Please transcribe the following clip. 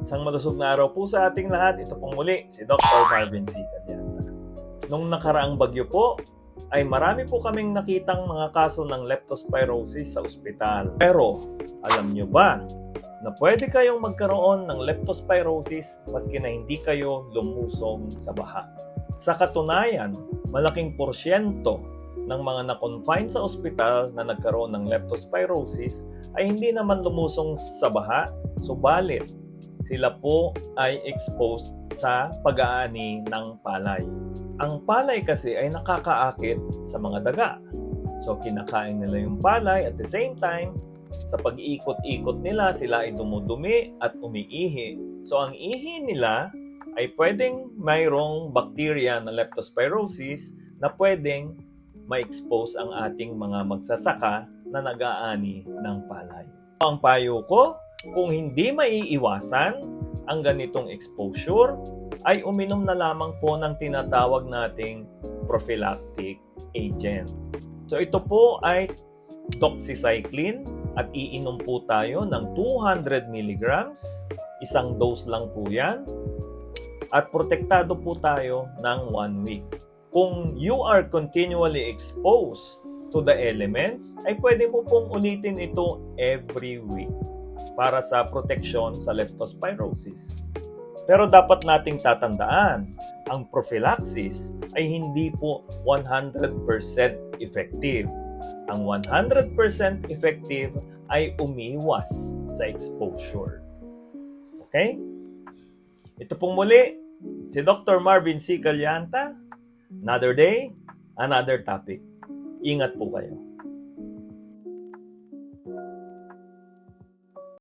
Isang malusog na araw po sa ating lahat. Ito pong muli, si Dr. Marvin C. Calyanta. Nung nakaraang bagyo po, ay marami po kaming nakitang mga kaso ng leptospirosis sa ospital. Pero, alam nyo ba na pwede kayong magkaroon ng leptospirosis maski na hindi kayo lumusong sa baha? Sa katunayan, malaking porsyento ng mga na-confine sa ospital na nagkaroon ng leptospirosis ay hindi naman lumusong sa baha, subalit sila po ay exposed sa pag-aani ng palay. Ang palay kasi ay nakakaakit sa mga daga. So kinakain nila yung palay at the same time, sa pag-iikot-ikot nila, sila ay dumudumi at umiihi. So ang ihi nila ay pwedeng mayroong bacteria na leptospirosis na pwedeng ma-expose ang ating mga magsasaka na nag-aani ng palay. Ang payo ko, kung hindi maiiwasan ang ganitong exposure, ay uminom na lamang po ng tinatawag nating prophylactic agent. So ito po ay doxycycline at iinom po tayo ng 200 mg. Isang dose lang po yan. At protektado po tayo ng 1 week. Kung you are continually exposed to the elements, ay pwede mo pong ulitin ito every week para sa protection sa leptospirosis. Pero dapat nating tatandaan, ang prophylaxis ay hindi po 100% effective. Ang 100% effective ay umiwas sa exposure. Okay? Ito pong muli, si Dr. Marvin C. Calyanta. Another day, another topic. Ingat po kayo.